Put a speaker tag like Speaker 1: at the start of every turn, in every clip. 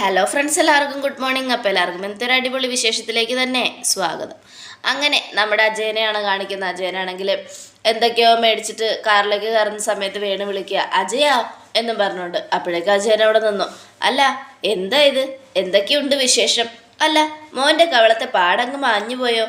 Speaker 1: Hello friends എല്ലാവർക്കും good morning അപ്പോൾ എല്ലാവർക്കും ഒരു അടിപൊളി വിശേഷത്തിലേക്ക് തന്നെ സ്വാഗതം. അങ്ങനെ നമ്മുടെ അജയനെയാണ് കാണിക്കുന്നത്. അജയനാണെങ്കിൽ എന്തൊക്കെയോ മേടിച്ചിട്ട് കാറിലേക്ക് കയറുന്ന സമയത്ത് വേണു വിളിക്കുക. അജയ എന്നും പറഞ്ഞുകൊണ്ട് അപ്പോഴേക്കും അജയൻ അവിടെ നിന്നു. അല്ല എന്താ ഇത്? എന്തൊക്കെയുണ്ട് വിശേഷം? അല്ല മോന്റെ കവളത്തെ പാടങ്ങ് മാഞ്ഞു പോയോ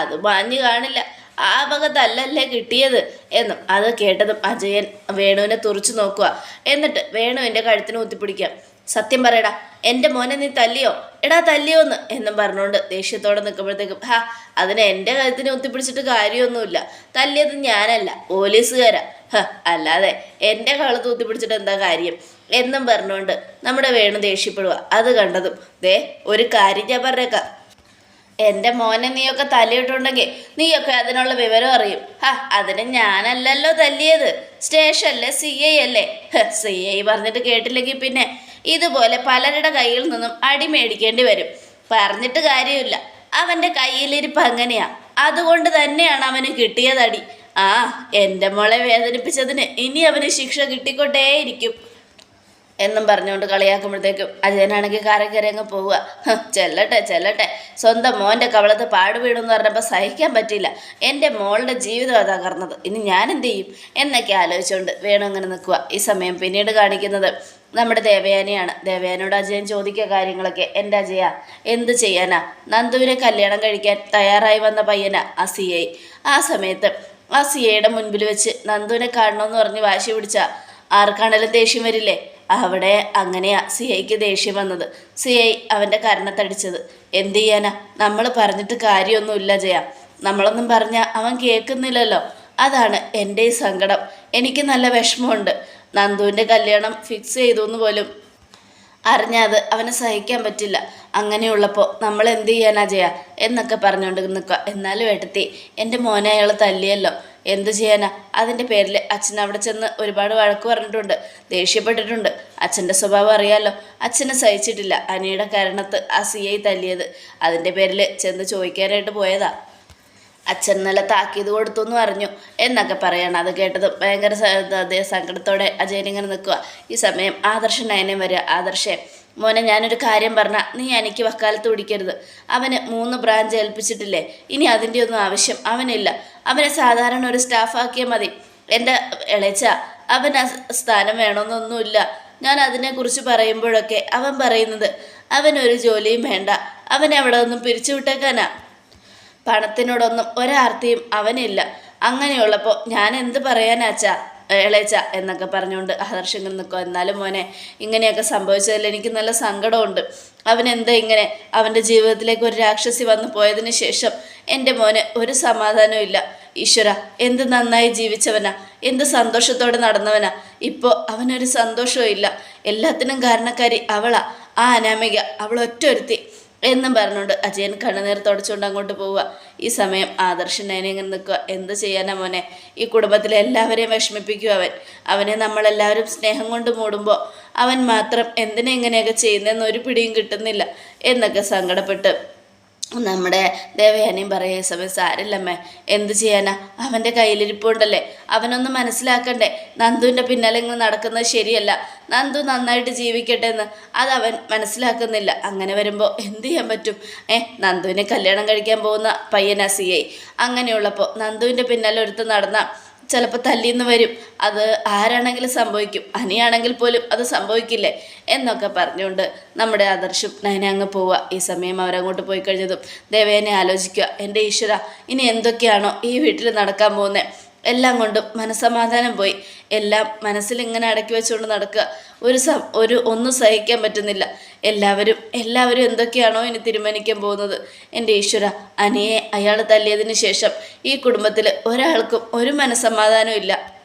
Speaker 1: അത് മാഞ്ഞു കാണില്ല. ആ ഭാഗത്തല്ലല്ലേ കിട്ടിയത് എന്നും അത് കേട്ടതും അജയൻ വേണുവിനെ തുറച്ചു നോക്കുക. എന്നിട്ട് വേണു എന്റെ കഴുത്തിന് കുത്തിപ്പിടിക്കുക സത്യം പറയടാ എന്റെ മോനെ നീ തല്ലിയോ? എടാ തല്ലിയോ എന്ന് എന്നും പറഞ്ഞുകൊണ്ട് ദേഷ്യത്തോടെ നിൽക്കുമ്പോഴത്തേക്കും ഹാ അതിന് എന്റെ കഴുത്തിന് കുത്തിപ്പിടിച്ചിട്ട് കാര്യമൊന്നുമില്ല. തല്ലിയത് ഞാനല്ല പോലീസുകാരാ. ഹ അല്ലാതെ എന്റെ കഴുത്ത് കുത്തിപ്പിടിച്ചിട്ട് എന്താ കാര്യം? എന്നും പറഞ്ഞുകൊണ്ട് നമ്മുടെ വേണു ദേഷ്യപ്പെടുക അത് കണ്ടതും ദേ ഒരു കാര്യം ഞാൻ പറഞ്ഞേക്കാം. എന്റെ മോനെ നീയൊക്കെ തല്ലിയിട്ടുണ്ടെങ്കിൽ നീയൊക്കെ അതിനുള്ള വിവരം അറിയും. ഹാ അതിന് ഞാനല്ലല്ലോ തല്ലിയത്. സ്റ്റേഷനിലെ സി ഐ അല്ലേ? സി ഐ പറഞ്ഞിട്ട് കേട്ടില്ലെങ്കിൽ പിന്നെ ഇതുപോലെ പലരുടെ കയ്യിൽ നിന്നും അടി മേടിക്കേണ്ടി വരും. പറഞ്ഞിട്ട് കാര്യമില്ല. അവന്റെ കയ്യിലിരിപ്പ് അങ്ങനെയാ. അതുകൊണ്ട് തന്നെയാണ് അവന് കിട്ടിയത് അടി ആ എന്റെ മോളെ വേദനിപ്പിച്ചതിന് ഇനി അവന് ശിക്ഷ കിട്ടിക്കൊണ്ടേയിരിക്കും. എന്നും പറഞ്ഞുകൊണ്ട് കളിയാക്കുമ്പോഴത്തേക്കും അജയനാണെങ്കിൽ കയറി അങ്ങ് പോവുക. ചെല്ലട്ടെ ചെല്ലട്ടെ. സ്വന്തം മോന്റെ കവളത്ത് പാട് വീണെന്ന് പറഞ്ഞപ്പോൾ സഹിക്കാൻ പറ്റില്ല എന്റെ മോളുടെ ജീവിതം അതാ കറന്നത്. ഇനി ഞാൻ എന്ത് ചെയ്യും? എന്നൊക്കെ ആലോചിച്ചുകൊണ്ട് വേണം അങ്ങനെ നിൽക്കുക. ഈ സമയം പിന്നീട് കാണിക്കുന്നത് നമ്മുടെ ദേവയാനിയാണ്. ദേവയാനോട് അജയൻ ചോദിക്കുക കാര്യങ്ങളൊക്കെ. എന്റെ അജയ എന്ത് ചെയ്യാനാ? നന്ദുവിനെ കല്യാണം കഴിക്കാൻ തയ്യാറായി വന്ന പയ്യനാ ആ സി ഐ. ആ സമയത്ത് ആ സി ഐയുടെ മുൻപിൽ വെച്ച് നന്ദുവിനെ കാണണമെന്ന് പറഞ്ഞ് വാശി പിടിച്ച ആർക്കാണേലും ദേഷ്യം വരില്ലേ? അവിടെ അങ്ങനെയാ സി ഐക്ക് ദേഷ്യം വന്നത്. സി ഐ അവന്റെ കരണത്തടിച്ചത് എന്ത് ചെയ്യാനാ? നമ്മൾ പറഞ്ഞിട്ട് കാര്യമൊന്നുമില്ല ജയ. നമ്മളൊന്നും പറഞ്ഞാൽ അവൻ കേൾക്കുന്നില്ലല്ലോ. അതാണ് എന്റെ ഈ സങ്കടം. എനിക്ക് നല്ല വിഷമമുണ്ട്. നന്ദുവിന്റെ കല്യാണം ഫിക്സ് ചെയ്തു എന്ന് പോലും അറിഞ്ഞാത് അവന് സഹിക്കാൻ പറ്റില്ല. അങ്ങനെയുള്ളപ്പോൾ നമ്മൾ എന്ത് ചെയ്യാനാ ജയ എന്നൊക്കെ പറഞ്ഞുകൊണ്ട് നിൽക്കുക എന്നാലും എടുത്തി എന്റെ മോനെ അയാൾ തല്ലിയല്ലോ. എന്ത് ചെയ്യാനാ? അതിന്റെ പേരിൽ അച്ഛൻ അവിടെ ചെന്ന് ഒരുപാട് വഴക്ക് പറഞ്ഞിട്ടുണ്ട്. ദേഷ്യപ്പെട്ടിട്ടുണ്ട്. അച്ഛന്റെ സ്വഭാവം അറിയാലോ. അച്ഛനെ സഹിച്ചിട്ടില്ല. അനിയുടെ കാരണത്ത് ആ സി ഐ തല്ലിയത്. അതിന്റെ പേരിൽ ചെന്ന് ചോദിക്കാനായിട്ട് പോയതാ. അച്ഛൻ നല്ല താക്കീത് കൊടുത്തു എന്ന് പറഞ്ഞു എന്നൊക്കെ പറയണം. അത് കേട്ടത് ഭയങ്കര സങ്കടത്തോടെ അജയൻ ഇങ്ങനെ നിൽക്കുക ഈ സമയം ആദർശൻ നയനം വരിക. ആദർശേ മോനെ ഞാനൊരു കാര്യം പറഞ്ഞ നീ എനിക്ക് വക്കാലത്ത് പിടിക്കരുത്. അവന് മൂന്ന് ബ്രാഞ്ച് ഏൽപ്പിച്ചിട്ടില്ലേ? ഇനി അതിന്റെ ഒന്നും ആവശ്യം അവനില്ല. അവനെ സാധാരണ ഒരു സ്റ്റാഫാക്കിയാൽ മതി. എന്റെ ഇളച്ച അവൻ ആ സ്ഥാനം വേണമെന്നൊന്നുമില്ല. ഞാൻ അതിനെക്കുറിച്ച് പറയുമ്പോഴൊക്കെ അവൻ പറയുന്നത് അവനൊരു ജോലിയും വേണ്ട. അവനെ അവിടെ ഒന്നും പിരിച്ചു വിട്ടേക്കാനാ പണത്തിനോടൊന്നും ഒരാർത്തിയും അവനില്ല. അങ്ങനെയുള്ളപ്പോൾ ഞാൻ എന്ത് പറയാനാച്ചാ ഇളയച്ച എന്നൊക്കെ പറഞ്ഞുകൊണ്ട് ആദർശങ്ങൾ നിൽക്കും എന്നാലും മോനെ ഇങ്ങനെയൊക്കെ സംഭവിച്ചതിൽ എനിക്ക് നല്ല സങ്കടമുണ്ട്. അവൻ എന്താ ഇങ്ങനെ അവന്റെ ജീവിതത്തിലേക്ക് ഒരു രാക്ഷസി വന്നു പോയതിന് ശേഷം എന്റെ മോന് ഒരു സമാധാനവും ഇല്ല. ഈശ്വര എന്ത് നന്നായി ജീവിച്ചവനാ എന്ത് സന്തോഷത്തോടെ നടന്നവനാ. ഇപ്പോൾ അവനൊരു സന്തോഷവും ഇല്ല. എല്ലാത്തിനും കാരണക്കാരി അവളാ. ആ അനാമിക അവൾ ഒരുത്തി എന്നും പറഞ്ഞുകൊണ്ട് അജയൻ കണ്ണുനീർ തുടച്ചുകൊണ്ട് അങ്ങോട്ട് പോവുക. ഈ സമയം ആദർശൻ അതിനെ ഇങ്ങനെ നിൽക്കുക. എന്ത് ചെയ്യാനാ മോനെ? ഈ കുടുംബത്തിലെ എല്ലാവരെയും വിഷമിപ്പിക്കും അവൻ. അവനെ നമ്മളെല്ലാവരും സ്നേഹം കൊണ്ട് മൂടുമ്പോൾ അവൻ മാത്രം എന്തിനെ ഇങ്ങനെയൊക്കെ ചെയ്യുന്നതെന്ന് ഒരു പിടിയും കിട്ടുന്നില്ല എന്നൊക്കെ സങ്കടപ്പെട്ട് നമ്മുടെ ദേവയാനിയും പറയേ സമയം സാരല്ലമ്മേ എന്ത് ചെയ്യാനാ? അവന്റെ കയ്യിലിരിപ്പുണ്ടല്ലേ? അവനൊന്ന് മനസ്സിലാക്കണ്ടേ? നന്ദുവിന്റെ പിന്നാലെ ഇങ്ങനെ നടക്കുന്നത് ശരിയല്ല. നന്ദു നന്നായിട്ട് ജീവിക്കട്ടെ എന്ന് അത് അവൻ മനസ്സിലാക്കുന്നില്ല. അങ്ങനെ വരുമ്പോൾ എന്ത് ചെയ്യാൻ പറ്റും? ഏ നന്ദുവിനെ കല്യാണം കഴിക്കാൻ പോകുന്ന പയ്യനാ സി ഐ അങ്ങനെയുള്ളപ്പോൾ നന്ദുവിന്റെ പിന്നാലെ ഒരുത്ത് നടന്ന ചിലപ്പോൾ തല്ലിന്ന് വരും. അത് ആരാണെങ്കിലും സംഭവിക്കും. അനിയാണെങ്കിൽ പോലും അത് സംഭവിക്കില്ലേ? എന്നൊക്കെ പറഞ്ഞുകൊണ്ട് നമ്മുടെ ആദർശം നയനെ അങ്ങ് പോവുക ഈ സമയം അവരങ്ങോട്ട് പോയി കഴിഞ്ഞതും ദേവേനെ ആലോചിക്കുക. എന്റെ ഈശ്വര ഇനി എന്തൊക്കെയാണോ ഈ വീട്ടിൽ നടക്കാൻ പോകുന്നത് എല്ലാം കൊണ്ടും മനസമാധാനം പോയി. എല്ലാം മനസ്സിൽ ഇങ്ങനെ അടക്കി വെച്ചുകൊണ്ട് നടക്കുക. ഒരു സം ഒരു ഒന്നും സഹിക്കാൻ പറ്റുന്നില്ല. എല്ലാവരും എല്ലാവരും എന്തൊക്കെയാണോ ഇനി തീരുമാനിക്കാൻ പോകുന്നത്? എന്റെ ഈശ്വര അനിയെ അയാൾ തല്ലിയതിന് ശേഷം ഈ കുടുംബത്തിൽ ഒരാൾക്കും ഒരു മനസ്സമാധാനവും ഇല്ല.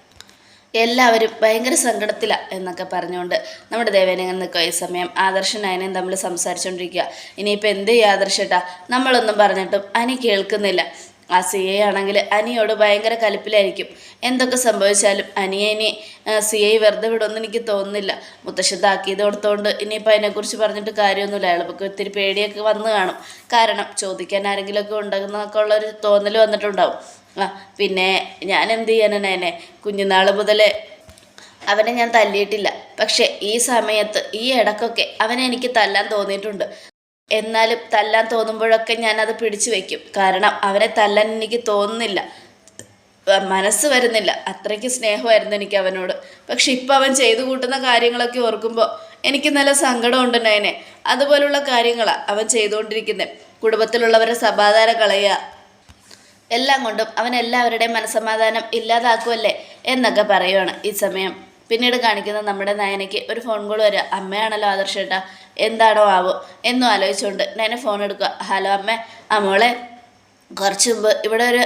Speaker 1: എല്ലാവരും ഭയങ്കര സങ്കടത്തിലാണ് എന്നൊക്കെ പറഞ്ഞുകൊണ്ട് നമ്മുടെ ദേവേനങ്ങൻ നിൽക്കുക. ഈ സമയം ആദർശൻ അയനയും തമ്മിൽ സംസാരിച്ചുകൊണ്ടിരിക്കുക ഇനിയിപ്പോൾ എന്ത് ചെയ്യും ആദർശേട്ടാ? നമ്മളൊന്നും പറഞ്ഞിട്ടും അനി കേൾക്കുന്നില്ല. ആ സി ഐ ആണെങ്കിൽ അനിയോട് ഭയങ്കര കലിപ്പിലായിരിക്കും. എന്തൊക്കെ സംഭവിച്ചാലും അനിയെ ഇനി സി ഐ വെറുതെ വിടുമെന്ന് എനിക്ക് തോന്നുന്നില്ല. മുത്തശ്ശൻ താക്കീത് കൊടുത്തോണ്ട് ഇനിയിപ്പോൾ അതിനെക്കുറിച്ച് പറഞ്ഞിട്ട് കാര്യമൊന്നുമില്ല. അയാൾക്ക് ഒത്തിരി പേടിയൊക്കെ വന്ന് കാണും. കാരണം ചോദിക്കാൻ ആരെങ്കിലുമൊക്കെ ഉണ്ടെന്നൊക്കെ ഉള്ളൊരു തോന്നൽ വന്നിട്ടുണ്ടാവും. ആ പിന്നെ ഞാൻ എന്ത് ചെയ്യാനാണ് എന്നെ കുഞ്ഞുനാൾ മുതലേ അവനെ ഞാൻ തല്ലിയിട്ടില്ല. പക്ഷേ ഈ സമയത്ത് ഈ ഇടക്കൊക്കെ അവനെ എനിക്ക് തല്ലാൻ തോന്നിയിട്ടുണ്ട്. എന്നാലും തല്ലാൻ തോന്നുമ്പോഴൊക്കെ ഞാനത് പിടിച്ചു വയ്ക്കും കാരണം അവരെ തല്ലാൻ എനിക്ക് തോന്നുന്നില്ല. മനസ്സ് വരുന്നില്ല. അത്രയ്ക്ക് സ്നേഹമായിരുന്നു എനിക്ക് അവനോട്. പക്ഷെ ഇപ്പം അവൻ ചെയ്തു കൂട്ടുന്ന കാര്യങ്ങളൊക്കെ ഓർക്കുമ്പോൾ എനിക്ക് നല്ല സങ്കടമുണ്ട് നയനെ. അതുപോലുള്ള കാര്യങ്ങളാണ് അവൻ ചെയ്തുകൊണ്ടിരിക്കുന്നത് കുടുംബത്തിലുള്ളവരെ സമാധാനം കളയുക. എല്ലാം കൊണ്ടും അവൻ എല്ലാവരുടെയും മനസ്സമാധാനം ഇല്ലാതാക്കുമല്ലേ എന്നൊക്കെ പറയുവാണ് ഈ സമയം. പിന്നീട് കാണിക്കുന്ന നമ്മുടെ നയനയ്ക്ക് ഒരു ഫോൺ കോൾ വരിക. അമ്മയാണല്ലോ ആദർശേട്ടാ. എന്താണോ ആവോ എന്നും ആലോചിച്ചുകൊണ്ട് ഞാൻ ഫോൺ എടുക്കുക. ഹലോ അമ്മേ ആ മോളെ കുറച്ച് മുമ്പ് ഇവിടെ ഒരു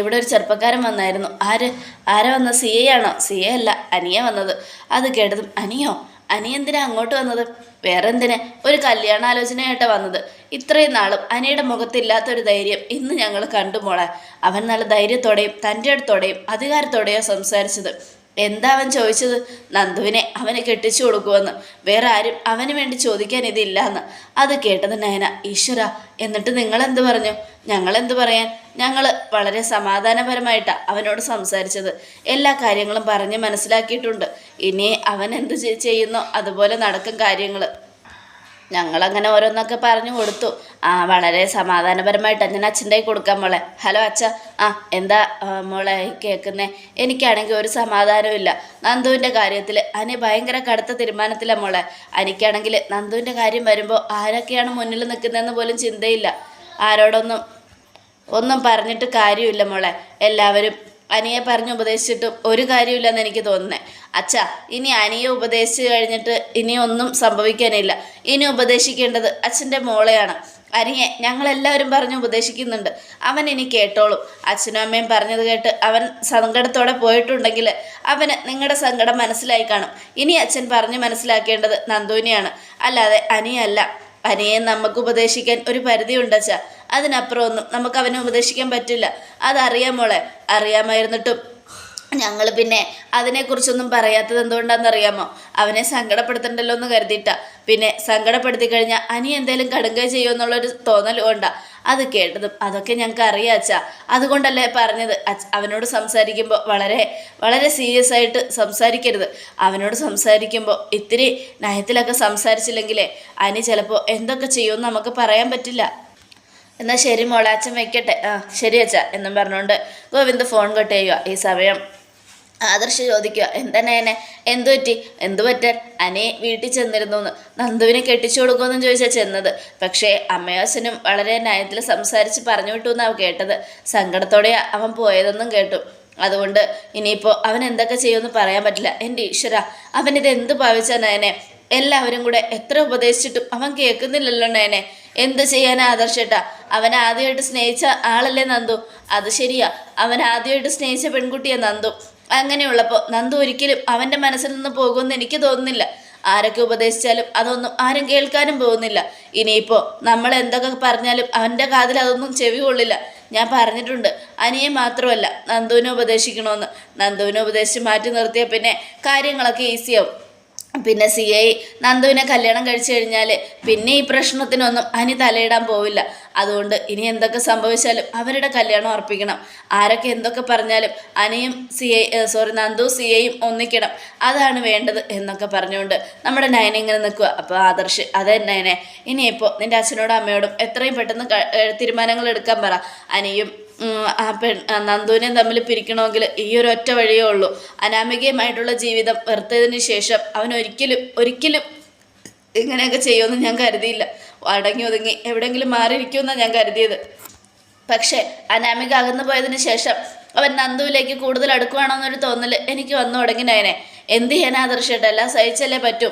Speaker 1: ഇവിടെ ഒരു ചെറുപ്പക്കാരൻ വന്നായിരുന്നു. ആര് ആരാ വന്നത്? സി എ ആണോ? സി എ അല്ല അനിയ വന്നത്. അത് കേട്ടതും അനിയോ അനി എന്തിനാ അങ്ങോട്ട് വന്നത്? വേറെ എന്തിന് ഒരു കല്യാണാലോചനയായിട്ട് വന്നത്. ഇത്രയും നാളും അനിയുടെ മുഖത്തില്ലാത്തൊരു ധൈര്യം ഇന്ന് ഞങ്ങൾ കണ്ടു മോളെ. അവൻ നല്ല ധൈര്യത്തോടെയും തന്റെ അടുത്തോടെയും അധികാരത്തോടെയോ സംസാരിച്ചത്. എന്താ അവൻ ചോദിച്ചത്? നന്ദുവിനെ അവനെ കെട്ടിച്ചു കൊടുക്കുമെന്ന്. വേറെ ആരും അവന് വേണ്ടി ചോദിക്കാൻ ഇതില്ലാന്ന്. അത് കേട്ടത് നയന ഈശ്വര എന്നിട്ട് നിങ്ങൾ എന്ത് പറഞ്ഞു? ഞങ്ങൾ എന്ത് പറയാൻ? ഞങ്ങൾ വളരെ സമാധാനപരമായിട്ടാണ് അവനോട് സംസാരിച്ചത്. എല്ലാ കാര്യങ്ങളും പറഞ്ഞ് മനസ്സിലാക്കിയിട്ടുണ്ട്. ഇനി അവൻ എന്ത് ചെയ്യുന്നോ? അതുപോലെ നടക്കും കാര്യങ്ങൾ ഞങ്ങളങ്ങനെ ഓരോന്നൊക്കെ പറഞ്ഞു കൊടുത്തു. ആ വളരെ സമാധാനപരമായിട്ട്. ഞാൻ അച്ഛന്റെ കൊടുക്കാം മോളെ? ഹലോ അച്ഛ. ആ എന്താ മോളെ കേൾക്കുന്നേ? എനിക്കാണെങ്കിൽ ഒരു സമാധാനമില്ല നന്ദുവിന്റെ കാര്യത്തിൽ അനി ഭയങ്കര കടുത്ത തീരുമാനത്തിലാണ് മോളെ. എനിക്കാണെങ്കിൽ നന്ദുവിന്റെ കാര്യം വരുമ്പോൾ ആരൊക്കെയാണ് മുന്നിൽ നിൽക്കുന്നതെന്ന് പോലും ചിന്തയില്ല. ആരോടൊന്നും ഒന്നും പറഞ്ഞിട്ട് കാര്യമില്ല മോളെ. എല്ലാവരും അനിയെ പറഞ്ഞ് ഉപദേശിച്ചിട്ടും ഒരു കാര്യമില്ലെന്ന് എനിക്ക് തോന്നുന്നത് അച്ഛാ ഇനി അനിയെ ഉപദേശിച്ച് കഴിഞ്ഞിട്ട് ഇനി ഒന്നും സംഭവിക്കാനില്ല. ഇനി ഉപദേശിക്കേണ്ടത് അച്ഛന്റെ മോളെയാണ്. അനിയെ ഞങ്ങളെല്ലാവരും പറഞ്ഞ് ഉപദേശിക്കുന്നുണ്ട്. അവൻ ഇനി കേട്ടോളും. അച്ഛനും അമ്മയും പറഞ്ഞത് കേട്ട് അവൻ സങ്കടത്തോടെ പോയിട്ടുണ്ടെങ്കിൽ അവന് നിങ്ങളുടെ സങ്കടം മനസ്സിലായി കാണും. ഇനി അച്ഛൻ പറഞ്ഞ് മനസ്സിലാക്കേണ്ടത് നന്ദുവിനെയാണ്. അല്ലാതെ അനിയല്ല. അനിയെ നമുക്ക് ഉപദേശിക്കാൻ ഒരു പരിധിയുണ്ട് അച്ഛാ അതിനപ്പുറമൊന്നും നമുക്ക് അവനെ ഉപദേശിക്കാൻ പറ്റില്ല. അതറിയാം മോളെ. അറിയാമായിരുന്നിട്ടും ഞങ്ങൾ പിന്നെ അതിനെക്കുറിച്ചൊന്നും പറയാത്തത് എന്തുകൊണ്ടാണെന്നറിയാമോ? അവനെ സങ്കടപ്പെടുത്തണ്ടല്ലോ എന്ന് കരുതിയിട്ടാ. പിന്നെ സങ്കടപ്പെടുത്തി കഴിഞ്ഞാൽ അനി എന്തേലും കടുങ്ക ചെയ്യുമെന്നുള്ളൊരു തോന്നൽ കൊണ്ടാ. അത് കേട്ടതും അതൊക്കെ ഞങ്ങൾക്ക് അറിയാം അച്ഛാ. അതുകൊണ്ടല്ലേ പറഞ്ഞത്. അവനോട് സംസാരിക്കുമ്പോൾ വളരെ വളരെ സീരിയസ് ആയിട്ട് സംസാരിക്കരുത്. അവനോട് സംസാരിക്കുമ്പോൾ ഇത്തിരി നയത്തിലൊക്കെ സംസാരിച്ചില്ലെങ്കിലേ അനി ചിലപ്പോൾ എന്തൊക്കെ ചെയ്യുമെന്ന് നമുക്ക് പറയാൻ പറ്റില്ല. എന്നാൽ ശരി മോളെ അച്ഛൻ വെക്കട്ടെ. ആ ശരി അച്ഛ എന്നും പറഞ്ഞുകൊണ്ട് ഗോവിന്ദ് ഫോൺ കട്ട് ചെയ്യുക ഈ സമയം. ആദർശ് ചോദിക്കുക എന്താണ് എന്നെ എന്തു പറ്റി? എന്തു പറ്റാൻ? അനെ വീട്ടിൽ ചെന്നിരുന്നു എന്ന് നന്ദുവിനെ കെട്ടിച്ചു കൊടുക്കുമെന്നും ചോദിച്ചാൽ ചെന്നത്. പക്ഷേ അമ്മയാസനും വളരെ നയത്തിൽ സംസാരിച്ച് പറഞ്ഞു വിട്ടു എന്നാണ് കേട്ടത്. സങ്കടത്തോടെ അവൻ പോയതെന്നും കേട്ടു. അതുകൊണ്ട് ഇനിയിപ്പോൾ അവൻ എന്തൊക്കെ ചെയ്യുമെന്ന് പറയാൻ പറ്റില്ല. എന്റെ ഈശ്വര അവനിത് എന്ത് ഭാവിച്ച നയനെ? എല്ലാവരും കൂടെ എത്ര ഉപദേശിച്ചിട്ടും അവൻ കേൾക്കുന്നില്ലല്ലോ നയനെ. എന്ത് ചെയ്യാനാ ആദർശേട്ടാ? അവൻ ആദ്യമായിട്ട് സ്നേഹിച്ച ആളല്ലേ നന്ദു? അത് ശരിയാ. അവൻ ആദ്യമായിട്ട് സ്നേഹിച്ച പെൺകുട്ടിയെ നന്ദു. അങ്ങനെയുള്ളപ്പോൾ നന്ദു ഒരിക്കലും അവന്റെ മനസ്സിൽ നിന്ന് പോകുമെന്ന് എനിക്ക് തോന്നുന്നില്ല. ആരൊക്കെ ഉപദേശിച്ചാലും അതൊന്നും ആരും കേൾക്കാനും പോകുന്നില്ല. ഇനിയിപ്പോൾ നമ്മൾ എന്തൊക്കെ പറഞ്ഞാലും അവന്റെ കാതിൽ അതൊന്നും ചെവി കൊള്ളില്ല. ഞാൻ പറഞ്ഞിട്ടുണ്ട് അനിയെ മാത്രമല്ല നന്ദുവിനെ ഉപദേശിക്കണമെന്ന്. നന്ദുവിനെ ഉപദേശിച്ച് മാറ്റി നിർത്തിയാൽ പിന്നെ കാര്യങ്ങളൊക്കെ ഈസിയാവും പിന്നെ സി ഐ നന്ദുവിനെ കല്യാണം കഴിച്ചു കഴിഞ്ഞാൽ പിന്നെ ഈ പ്രശ്നത്തിനൊന്നും അനി തലയിടാൻ പോവില്ല. അതുകൊണ്ട് ഇനി എന്തൊക്കെ സംഭവിച്ചാലും അവരുടെ കല്യാണം അർപ്പിക്കണം. ആരൊക്കെ എന്തൊക്കെ പറഞ്ഞാലും അനിയും C I sorry Nandu C ഐയും ഒന്നിക്കണം. അതാണ് വേണ്ടത് എന്നൊക്കെ പറഞ്ഞുകൊണ്ട് നമ്മുടെ നയന ഇങ്ങനെ നിൽക്കുക അപ്പോൾ ആദർശ് അതെ നയനെ ഇനിയിപ്പോൾ നിന്റെ അച്ഛനോടും അമ്മയോടും എത്രയും പെട്ടെന്ന് തീരുമാനങ്ങൾ എടുക്കാൻ പറ. അനിയും ആ പെൺ നന്ദുവിനെയും തമ്മിൽ പിരിക്കണമെങ്കിൽ ഈ ഒരു ഒറ്റ വഴിയേ ഉള്ളൂ. അനാമികയുമായിട്ടുള്ള ജീവിതം വെറുത്തതിന് ശേഷം അവൻ ഒരിക്കലും ഒരിക്കലും ഇങ്ങനെയൊക്കെ ചെയ്യുമെന്ന് ഞാൻ കരുതിയില്ല. അടങ്ങി ഒതുങ്ങി എവിടെയെങ്കിലും മാറിയിരിക്കുമെന്നാണ് ഞാൻ കരുതിയത്. പക്ഷേ അനാമിക അകന്നു പോയതിന് ശേഷം അവൻ നന്ദുവിലേക്ക് കൂടുതൽ അടുക്കുവാണോന്നൊരു തോന്നൽ എനിക്ക് വന്നു തുടങ്ങി നയനെ. എന്ത് ആദർശേട്ടാ എല്ലാം സഹിച്ചല്ലേ പറ്റൂ?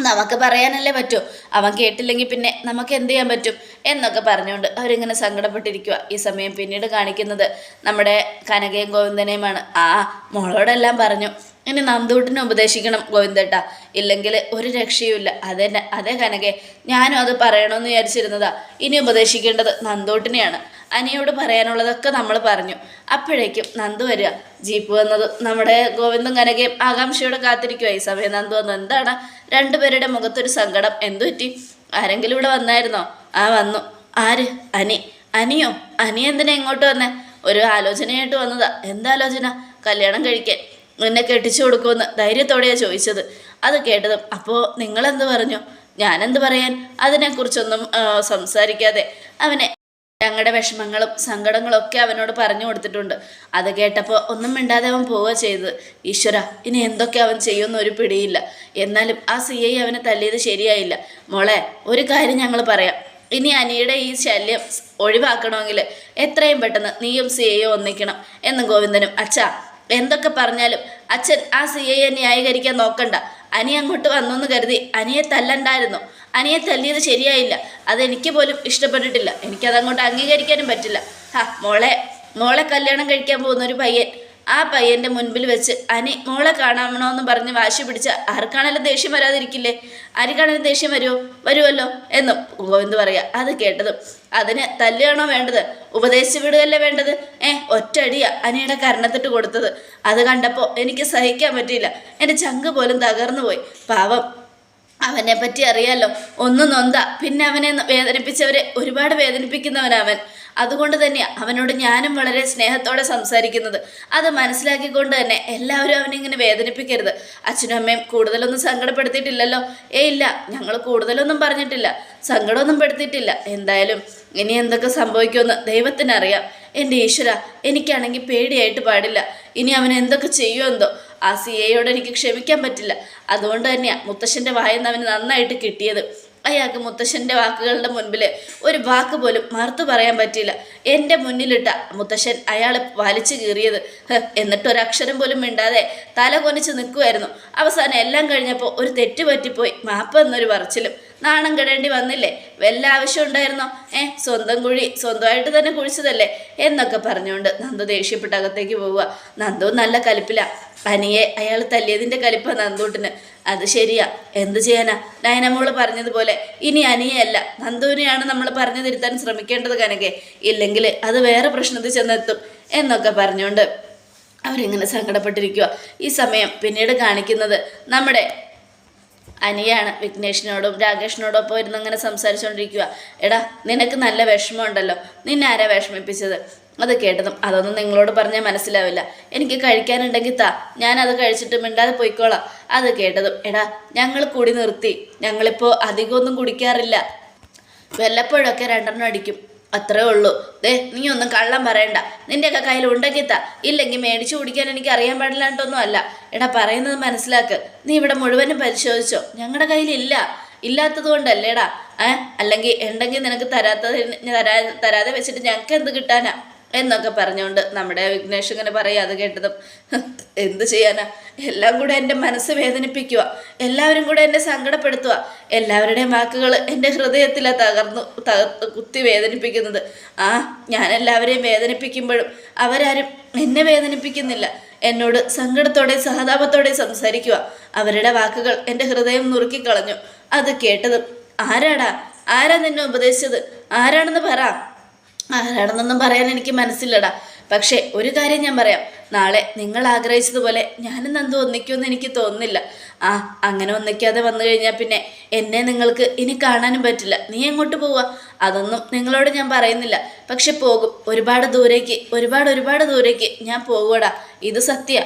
Speaker 1: നമുക്ക് പറയാനല്ലേ പറ്റൂ. അവൻ കേട്ടില്ലെങ്കിൽ പിന്നെ നമുക്ക് എന്ത് ചെയ്യാൻ പറ്റും? എന്നൊക്കെ പറഞ്ഞുകൊണ്ട് അവരിങ്ങനെ സങ്കടപ്പെട്ടിരിക്കുക ഈ സമയം പിന്നീട് കാണിക്കുന്നത്. നമ്മുടെ കനകയും ഗോവിന്ദനെയുമാണ്. ആ മോളോടെല്ലാം പറഞ്ഞു. ഇനി നന്ദൂട്ടിനെ ഉപദേശിക്കണം ഗോവിന്ദേട്ട. ഇല്ലെങ്കിൽ ഒരു രക്ഷയുമില്ല. അതെ അതെ കനകെ ഞാനും അത് പറയണമെന്ന് വിചാരിച്ചിരുന്നതാ. ഇനി ഉപദേശിക്കേണ്ടത് നന്ദൂട്ടിനെയാണ് അനിയോട് പറയാനുള്ളതൊക്കെ നമ്മൾ പറഞ്ഞു. അപ്പോഴേക്കും നന്ദു വരിക. ജീപ്പ് വന്നത്. നമ്മുടെ ഗോവിന്ദും കനകയും ആകാംക്ഷയോടെ കാത്തിരിക്കുക ഈ സമയം നന്ദു വന്നു. എന്താണ് രണ്ടുപേരുടെ മുഖത്തൊരു സങ്കടം. എന്തു പറ്റി? ആരെങ്കിലും ഇവിടെ വന്നായിരുന്നോ? ആ വന്നു. ആര്? അനി. അനിയോ? അനി എന്തിനാ ഇങ്ങോട്ട് വന്നേ? ഒരു ആലോചനയായിട്ട് വന്നതാ. എന്താലോചന കല്യാണം കഴിക്കാൻ. നിന്നെ കെട്ടിച്ചു കൊടുക്കുമെന്ന് ധൈര്യത്തോടെയാണ് ചോദിച്ചത്. അത് കേട്ടതും അപ്പോൾ നിങ്ങളെന്ത് പറഞ്ഞു? ഞാനെന്ത് പറയാൻ? അതിനെക്കുറിച്ചൊന്നും സംസാരിക്കാതെ. അവനെ ഞങ്ങളുടെ വിഷമങ്ങളും സങ്കടങ്ങളും ഒക്കെ അവനോട് പറഞ്ഞു കൊടുത്തിട്ടുണ്ട്. അത് കേട്ടപ്പോൾ ഒന്നും മിണ്ടാതെ അവൻ പോവുക ചെയ്തത്. ഈശ്വര ഇനി എന്തൊക്കെ അവൻ ചെയ്യുമെന്ന് ഒരു പിടിയില്ല. എന്നാലും ആ സി ഐ അവനെ തല്ലിയത് ശരിയായില്ല. മോളെ ഒരു കാര്യം ഞങ്ങൾ പറയാം. ഇനി അനിയുടെ ഈ ശല്യം ഒഴിവാക്കണമെങ്കിൽ എത്രയും പെട്ടെന്ന് നീയും സി ഐയോ ഒന്നിക്കണം എന്നും ഗോവിന്ദനും. അച്ഛാ എന്തൊക്കെ പറഞ്ഞാലും അച്ഛൻ ആ സി ഐയെ ന്യായീകരിക്കാൻ നോക്കണ്ട. അനി അങ്ങോട്ട് വന്നു എന്ന് കരുതി അനിയെ തല്ലണ്ടായിരുന്നു. അനിയെ തല്ലിയത് ശരിയായില്ല. അതെനിക്ക് പോലും ഇഷ്ടപ്പെട്ടിട്ടില്ല. എനിക്കതങ്ങോട്ട് അംഗീകരിക്കാനും പറ്റില്ല. ഹാ മോളെ മോളെ കല്യാണം കഴിക്കാൻ പോകുന്ന ഒരു പയ്യൻ. ആ പയ്യന്റെ മുൻപിൽ വെച്ച് അനി മോളെ കാണാമണോ എന്ന് പറഞ്ഞ് വാശി പിടിച്ച ആർക്കാണേലും ദേഷ്യം വരാതിരിക്കില്ലേ? ആർക്കാണേലും ദേഷ്യം വരുമോ വരുമല്ലോ എന്നും ഗോവിന്ദ് പറയാ. അത് കേട്ടതും അതിന് തല്ലുകയാണോ വേണ്ടത്? ഉപദേശിച്ച് വിടുകയല്ലേ വേണ്ടത്? ഏ ഒറ്റടിയാ അനിയുടെ കരണത്തിട്ട് കൊടുത്തത്. അത് കണ്ടപ്പോൾ എനിക്ക് സഹിക്കാൻ പറ്റിയില്ല. എന്റെ ചങ്ക് പോലും തകർന്നു പോയി പാവം. അവനെ പറ്റി അറിയാലോ. ഒന്ന് നൊന്ത. പിന്നെ അവനെ വേദനിപ്പിച്ചവരെ ഒരുപാട് വേദനിപ്പിക്കുന്നവനവൻ. അതുകൊണ്ട് തന്നെയാണ് അവനോട് ഞാനും വളരെ സ്നേഹത്തോടെ സംസാരിക്കുന്നത്. അത് മനസ്സിലാക്കിക്കൊണ്ട് തന്നെ എല്ലാവരും അവനെ ഇങ്ങനെ വേദനിപ്പിക്കരുത്. അച്ഛനും അമ്മയും കൂടുതലൊന്നും സങ്കടപ്പെടുത്തിയിട്ടില്ലല്ലോ. ഏ ഇല്ല ഞങ്ങൾ കൂടുതലൊന്നും പറഞ്ഞിട്ടില്ല. സങ്കടമൊന്നും പെടുത്തിയിട്ടില്ല. എന്തായാലും ഇനി എന്തൊക്കെ സംഭവിക്കുമെന്ന് ദൈവത്തിനറിയാം. എന്റെ ഈശ്വര എനിക്കാണെങ്കിൽ പേടിയായിട്ട് പാടില്ല. ഇനി അവൻ എന്തൊക്കെ ചെയ്യുമെന്തോ. ആ സി എയോട് എനിക്ക് ക്ഷമിക്കാൻ പറ്റില്ല. അതുകൊണ്ട് തന്നെയാണ് മുത്തശ്ശന്റെ വായന്ന് അവന് നന്നായിട്ട് കിട്ടിയത്. അയാൾക്ക് മുത്തശ്ശന്റെ വാക്കുകളുടെ മുൻപിൽ ഒരു വാക്ക് പോലും മറുത്തു പറയാൻ പറ്റിയില്ല. എന്റെ മുന്നിലിട്ട മുത്തശ്ശൻ അയാൾ വലിച്ചു കീറിയത്. എന്നിട്ടൊരക്ഷരം എന്നിട്ട് പോലും മിണ്ടാതെ തല കൊനിച്ച് നിൽക്കുമായിരുന്നു അവസാനം എല്ലാം കഴിഞ്ഞപ്പോൾ ഒരു തെറ്റ് പറ്റിപ്പോയി. മാപ്പ് എന്നൊരു പറച്ചിലും. നാണം കെടേണ്ടി വന്നില്ലേ? വല്ല ആവശ്യം ഉണ്ടായിരുന്നോ? ഏ സ്വന്തം കുഴി സ്വന്തമായിട്ട് തന്നെ കുഴിച്ചതല്ലേ? എന്നൊക്കെ പറഞ്ഞുകൊണ്ട് നന്ദു ദേഷ്യപ്പെട്ട് അകത്തേക്ക് പോവുക. നന്ദു നല്ല കലിപ്പില. പനിയെ അയാൾ തല്ലിയതിന്റെ കലിപ്പ നന്ദൂട്ടിന്. അത് ശരിയാ. എന്ത് ചെയ്യാനാ? ഡയനമോൾ പറഞ്ഞതുപോലെ ഇനി അനിയല്ല നന്ദുവിനെയാണ് നമ്മൾ പറഞ്ഞു തിരുത്താൻ ശ്രമിക്കേണ്ടത് കനകെ. ഇല്ലെങ്കിൽ അത് വേറെ പ്രശ്നത്തിൽ ചെന്നെത്തും എന്നൊക്കെ പറഞ്ഞുകൊണ്ട് അവരിങ്ങനെ സങ്കടപ്പെട്ടിരിക്കുക ഈ സമയം പിന്നീട് കാണിക്കുന്നത് നമ്മുടെ അനിയാണ് വിഘ്നേഷിനോടും രാകേഷിനോടും ഒപ്പം ഇരുന്ന് അങ്ങനെ സംസാരിച്ചുകൊണ്ടിരിക്കുക എടാ നിനക്ക് നല്ല വിഷമമുണ്ടല്ലോ. നിന്നെ ആരാ വിഷമിപ്പിച്ചത്? അത് കേട്ടതും അതൊന്നും നിങ്ങളോട് പറഞ്ഞാൽ മനസ്സിലാവില്ല. എനിക്ക് കഴിക്കാനുണ്ടെങ്കിൽ താ. ഞാൻ അത് കഴിച്ചിട്ട് മിണ്ടാതെ പോയിക്കോളാം. അത് കേട്ടതും എടാ ഞങ്ങൾ കുടി നിർത്തി. ഞങ്ങളിപ്പോൾ അധികമൊന്നും കുടിക്കാറില്ല. വല്ലപ്പോഴൊക്കെ രണ്ടെണ്ണം അടിക്കും. അത്രേ ഉള്ളൂ. ദേ നീ ഒന്നും കള്ളം പറയണ്ട. നിന്റെയൊക്കെ കയ്യിൽ ഉണ്ടെങ്കിത്താ ഇല്ലെങ്കിൽ മേടിച്ചു കുടിക്കാൻ എനിക്ക് അറിയാൻ പാടില്ലാണ്ടൊന്നും അല്ല. എടാ പറയുന്നത് മനസ്സിലാക്ക്. നീ ഇവിടെ മുഴുവനും പരിശോധിച്ചോ? ഞങ്ങളുടെ കയ്യിലില്ല. ഇല്ലാത്തത് കൊണ്ടല്ലേടാ. ഏ? അല്ലെങ്കിൽ ഉണ്ടെങ്കിൽ നിനക്ക് തരാത്തത് തരാ തരാതെ വെച്ചിട്ട് ഞങ്ങൾക്ക് എന്ത് കിട്ടാനാ? എന്നൊക്കെ പറഞ്ഞുകൊണ്ട് നമ്മുടെ വിഘ്നേഷ് ഇങ്ങനെ പറയുക അത് കേട്ടതും എന്ത് ചെയ്യാനാ? എല്ലാം കൂടെ എന്റെ മനസ്സ് വേദനിപ്പിക്കുക എല്ലാവരും കൂടെ എന്നെ സങ്കടപ്പെടുത്തുക എല്ലാവരുടെയും വാക്കുകൾ എന്റെ ഹൃദയത്തിലാണ് തകർന്നു തകർത്ത് കുത്തി വേദനിപ്പിക്കുന്നത്. ആ ഞാൻ എല്ലാവരെയും വേദനിപ്പിക്കുമ്പോഴും അവരാരും എന്നെ വേദനിപ്പിക്കുന്നില്ല. എന്നോട് സങ്കടത്തോടെ സഹതാപത്തോടെ സംസാരിക്കുക അവരുടെ വാക്കുകൾ എന്റെ ഹൃദയം നുറുക്കിക്കളഞ്ഞു അത് കേട്ടതും ആരാടാ? ആരാ നിന്നെ ഉപദേശിച്ചത്? ആരാണെന്ന് പറ. ആരാണെന്നൊന്നും പറയാൻ എനിക്ക് മനസ്സില്ലടാ. പക്ഷേ ഒരു കാര്യം ഞാൻ പറയാം. നാളെ നിങ്ങൾ ആഗ്രഹിച്ചതുപോലെ ഞാനും നന്ദു ഒന്നിക്കുമെന്ന് എനിക്ക് തോന്നുന്നില്ല. ആ അങ്ങനെ ഒന്നിക്കാതെ വന്നു കഴിഞ്ഞാൽ പിന്നെ എന്നെ നിങ്ങൾക്ക് ഇനി കാണാനും പറ്റില്ല. നീ എങ്ങോട്ട് പോവുക അതൊന്നും നിങ്ങളോട് ഞാൻ പറയുന്നില്ല. പക്ഷെ പോകും. ഒരുപാട് ദൂരേക്ക് ഒരുപാട് ഒരുപാട് ദൂരേക്ക് ഞാൻ പോകൂടാ ഇത് സത്യ.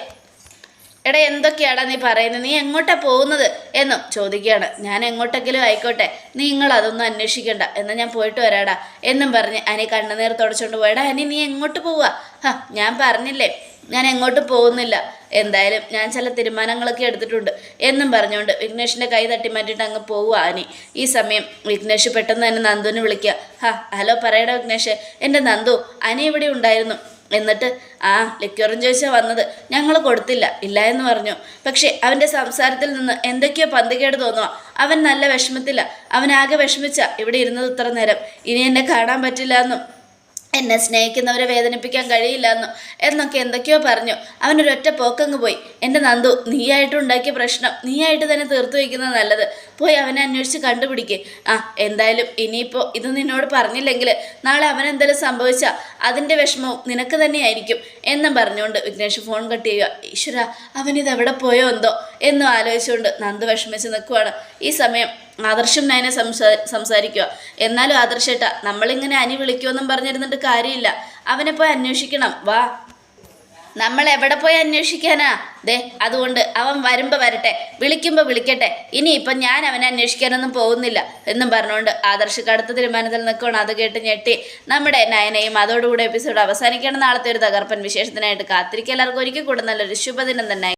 Speaker 1: എടാ എന്തൊക്കെയാടാ നീ പറയുന്നത് നീ എങ്ങോട്ടാ പോകുന്നത്? എന്നും ചോദിക്കുകയാണ്. ഞാൻ എങ്ങോട്ടെങ്കിലും ആയിക്കോട്ടെ. നിങ്ങൾ അതൊന്നും അന്വേഷിക്കണ്ട. എന്നാൽ ഞാൻ പോയിട്ട് വരാടാ. എന്നും പറഞ്ഞ് അനി കണ്ണുനീർ തുടച്ചുകൊണ്ട് പോയടാ അനി നീ എങ്ങോട്ട് പോവുക ഹാ ഞാൻ പറഞ്ഞില്ലേ ഞാൻ എങ്ങോട്ട് പോകുന്നില്ല. എന്തായാലും ഞാൻ ചില തീരുമാനങ്ങളൊക്കെ എടുത്തിട്ടുണ്ട്. എന്നും പറഞ്ഞുകൊണ്ട് വിഘ്നേഷിന്റെ കൈ തട്ടി മാറ്റിയിട്ട് അങ്ങ് പോവുക അനി. ഈ സമയം വിഘ്നേഷ് പെട്ടെന്ന് തന്നെ നന്ദുവിനെ വിളിക്കുക. ഹാ ഹലോ പറയടാ വിഘ്നേഷ്. എന്റെ നന്ദു അനി ഇവിടെ ഉണ്ടായിരുന്നു? എന്നിട്ട് ആ ലിക്വറും ചോദിച്ചാൽ വന്നത് ഞങ്ങൾ കൊടുത്തില്ല ഇല്ല എന്ന് പറഞ്ഞു. പക്ഷേ അവന്റെ സംസാരത്തിൽ നിന്ന് എന്തൊക്കെയോ പന്തികേട് തോന്നുക അവൻ നല്ല വിഷമത്തില്ല അവനാകെ വിഷമിച്ച ഇവിടെ ഇരുന്നത് ഇത്ര നേരം. ഇനി എന്നെ കാണാൻ പറ്റില്ല എന്നും എന്നെ സ്നേഹിക്കുന്നവരെ വേദനിപ്പിക്കാൻ കഴിയില്ല എന്നോ എന്നൊക്കെ എന്തൊക്കെയോ പറഞ്ഞു. അവനൊരൊറ്റ പോക്കങ്ങ് പോയി. എന്റെ നന്ദു നീയായിട്ട് ഉണ്ടാക്കിയ പ്രശ്നം നീയായിട്ട് തന്നെ തീർത്തു വയ്ക്കുന്നത് നല്ലത്. പോയി അവനെ അന്വേഷിച്ച് കണ്ടുപിടിക്കേ. ആ എന്തായാലും ഇനിയിപ്പോൾ ഇത് നിന്നോട് പറഞ്ഞില്ലെങ്കിൽ നാളെ അവൻ എന്തെങ്കിലും സംഭവിച്ചാൽ അതിന്റെ വിഷമവും നിനക്ക് തന്നെയായിരിക്കും എന്നും പറഞ്ഞുകൊണ്ട് വിഘ്നേഷ് ഫോൺ കട്ട് ചെയ്യുക. ഈശ്വര അവനിത് എവിടെ പോയോ എന്തോ? എന്നും ആലോചിച്ചുകൊണ്ട് നന്ദു വിഷമിച്ച് നിൽക്കുവാണ്. ഈ സമയം ആദർശം നയനെ സംസാ സംസാരിക്കുക. എന്നാലും ആദർശേട്ട നമ്മളിങ്ങനെ അനി വിളിക്കുമെന്നും പറഞ്ഞിരുന്നിട്ട് കാര്യമില്ല. അവനെ പോയി അന്വേഷിക്കണം. വാ. നമ്മൾ എവിടെ പോയി അന്വേഷിക്കാനാ? ദേ അതുകൊണ്ട് അവൻ വരുമ്പോൾ വരട്ടെ. വിളിക്കുമ്പോൾ വിളിക്കട്ടെ. ഇനി ഇനിയിപ്പം ഞാൻ അവനെ അന്വേഷിക്കാനൊന്നും പോകുന്നില്ല എന്നും പറഞ്ഞുകൊണ്ട് ആദർശ് കടുത്ത തീരുമാനത്തിൽ നിൽക്കണം അത് കേട്ട് ഞെട്ടി നമ്മുടെ നയനയും അതോടുകൂടി എപ്പിസോഡ് അവസാനിക്കണം. നാളത്തെ ഒരു തകർപ്പൻ വിശേഷത്തിനായിട്ട് കാത്തിരിക്കുക. എല്ലാവർക്കും ഒരിക്കൽ കൂടെ നല്ലൊരു ശുഭദിനം തന്നെ.